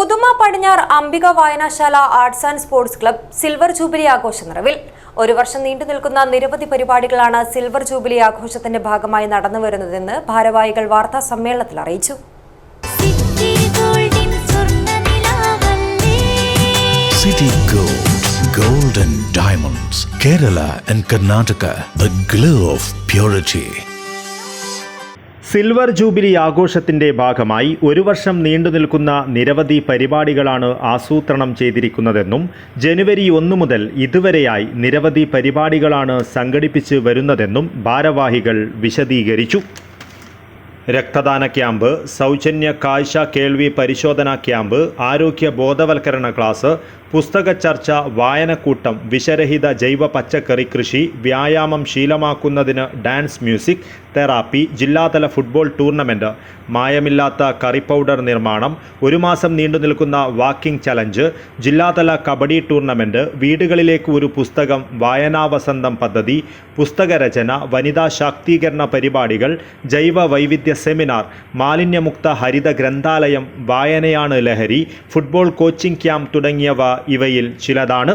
ഉദുമ പടിഞ്ഞാർ അംബിക വായനശാല arts and sports club silver jubilee ആഘോഷ നിറവിൽ. ഒരു വർഷം നീണ്ടു നിൽക്കുന്ന നിരവധി പരിപാടികളാണ് സിൽവർ ജൂബിലി ആഘോഷത്തിന്റെ ഭാഗമായി നടന്നുവരുന്നതെന്ന് ഭാരവാഹികൾ വാർത്താ സമ്മേളനത്തിൽ അറിയിച്ചു. സിറ്റി ഗോൾഡിൻ സ്വർണനിലാവല്ലേ City Gold, Gold and Diamonds, Kerala and Karnataka, the glow of purity. Silver jubilee ആഘോഷത്തിന്റെ ഭാഗമായി ഒരു വർഷം നീണ്ടു നിൽക്കുന്ന നിരവധി പരിപാടികളാണ് ആസൂത്രണം ചെയ്തിരിക്കുന്നതെന്നും ജനുവരി ഒന്നു മുതൽ ഇതുവരെയായി നിരവധി പരിപാടികളാണ് സംഘടിപ്പിച്ച് വരുന്നതെന്നും ഭാരവാഹികൾ വിശദീകരിച്ചു. രക്തദാന ക്യാമ്പ് സൗജന്യ കാഴ്ച കേൾവി പരിശോധനാ ക്യാമ്പ് ആരോഗ്യ ബോധവൽക്കരണ ക്ലാസ് പുസ്തക ചർച്ച വായനക്കൂട്ടം വിഷരഹിത ജൈവ പച്ചക്കറി കൃഷി വ്യായാമം ശീലമാക്കുന്നതിന് ഡാൻസ് മ്യൂസിക് തെറാപ്പി ജില്ലാതല ഫുട്ബോൾ ടൂർണമെന്റ് മായമില്ലാത്ത കറി പൗഡർ നിർമ്മാണം ഒരു മാസം നീണ്ടു നിൽക്കുന്ന വാക്കിംഗ് ചലഞ്ച് ജില്ലാതല കബഡി ടൂർണമെന്റ് വീടുകളിലേക്ക് ഒരു പുസ്തകം വായനാവസന്തം പദ്ധതി പുസ്തകരചന വനിതാ ശാക്തീകരണ പരിപാടികൾ ജൈവ വൈവിധ്യ സെമിനാർ മാലിന്യമുക്ത ഹരിത ഗ്രന്ഥാലയം വായനയാണ് ലഹരി ഫുട്ബോൾ കോച്ചിംഗ് ക്യാമ്പ് തുടങ്ങിയവ ഇവയിൽ ചിലതാണ്.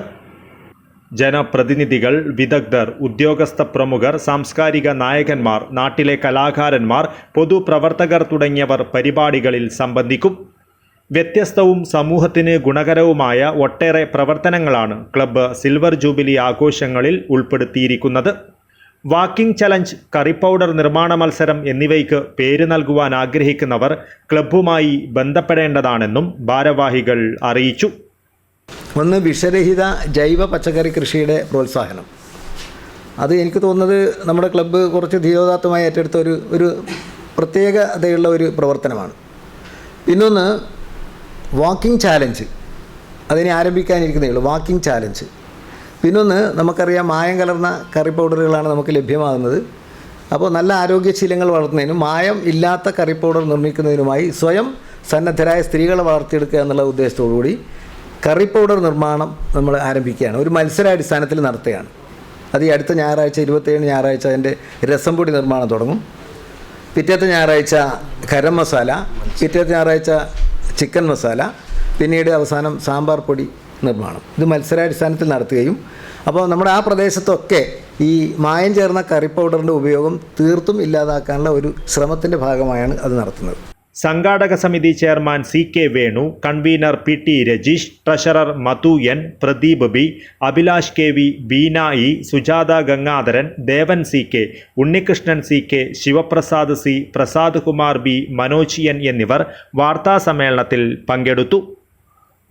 ജനപ്രതിനിധികൾ വിദഗ്ധർ ഉദ്യോഗസ്ഥ പ്രമുഖർ സാംസ്കാരിക നായകന്മാർ നാട്ടിലെ കലാകാരന്മാർ പൊതുപ്രവർത്തകർ തുടങ്ങിയവർ പരിപാടികളിൽ സംബന്ധിക്കും. വ്യത്യസ്തവും സമൂഹത്തിന് ഗുണകരവുമായ ഒട്ടേറെ പ്രവർത്തനങ്ങളാണ് ക്ലബ്ബ് സിൽവർ ജൂബിലി ആഘോഷങ്ങളിൽ ഉൾപ്പെടുത്തിയിരിക്കുന്നത്. വാക്കിംഗ് ചലഞ്ച് കറി പൗഡർ നിർമ്മാണ മത്സരം എന്നിവയ്ക്ക് പേര് നൽകുവാൻ ആഗ്രഹിക്കുന്നവർ ക്ലബ്ബുമായി ബന്ധപ്പെടേണ്ടതാണെന്നും ഭാരവാഹികൾ അറിയിച്ചു. ഒന്ന് വിഷരഹിത ജൈവ പച്ചക്കറി കൃഷിയുടെ പ്രോത്സാഹനം. അത് എനിക്ക് തോന്നുന്നത് നമ്മുടെ ക്ലബ്ബ് കുറച്ച് ധീരോദാത്തമായി ഏറ്റെടുത്ത ഒരു ഒരു പ്രത്യേകതയുള്ള ഒരു പ്രവർത്തനമാണ്. പിന്നൊന്ന് വാക്കിംഗ് ചാലഞ്ച്. അതിനെ ആരംഭിക്കാനിരിക്കുന്നേ ഉള്ളൂ വാക്കിംഗ് ചാലഞ്ച്. പിന്നൊന്ന് നമുക്കറിയാം മായം കലർന്ന കറി പൗഡറുകളാണ് നമുക്ക് ലഭ്യമാകുന്നത്. അപ്പോൾ നല്ല ആരോഗ്യശീലങ്ങൾ വളർത്തുന്നതിനും മായം ഇല്ലാത്ത കറി പൗഡർ നിർമ്മിക്കുന്നതിനുമായി സ്വയം സന്നദ്ധരായ സ്ത്രീകളെ വളർത്തിയെടുക്കുക എന്നുള്ള ഉദ്ദേശത്തോടു കൂടി കറി പൗഡർ നിർമ്മാണം നമ്മൾ ആരംഭിക്കുകയാണ്. ഒരു മത്സരാടിസ്ഥാനത്തിൽ നടത്തുകയാണ്. അത് ഈ അടുത്ത ഞായറാഴ്ച ഇരുപത്തേഴ് ഞായറാഴ്ച അതിന്റെ രസം പൊടി നിർമ്മാണം തുടങ്ങും. പിറ്റേത്തെ ഞായറാഴ്ച ഗരം മസാല പിറ്റേത്തെ ഞായറാഴ്ച ചിക്കൻ മസാല പിന്നീട് അവസാനം സാമ്പാർ പൊടി നിർമ്മാണം. ഇത് മത്സരാടിസ്ഥാനത്തിൽ നടത്തുകയും അപ്പോൾ നമ്മുടെ ആ പ്രദേശത്തൊക്കെ ഈ മായം ചേർന്ന കറി പൗഡറിന്റെ ഉപയോഗം തീർത്തും ഇല്ലാതാക്കാനുള്ള ഒരു ശ്രമത്തിന്റെ ഭാഗമായാണ് അത് നടത്തുന്നത്. സംഘാടക സമിതി chairman C K Venu convener P T Rajeesh treasurer Madhu N Pradeep B Abhilash K V Beena E Sujatha Gangadharan Devan C K Unnikrishnan C K Sivaprasad C Prasad Kumar B Manoj N എന്നിവർ വാർത്താസമ്മേളനത്തിൽ പങ്കെടുത്തു.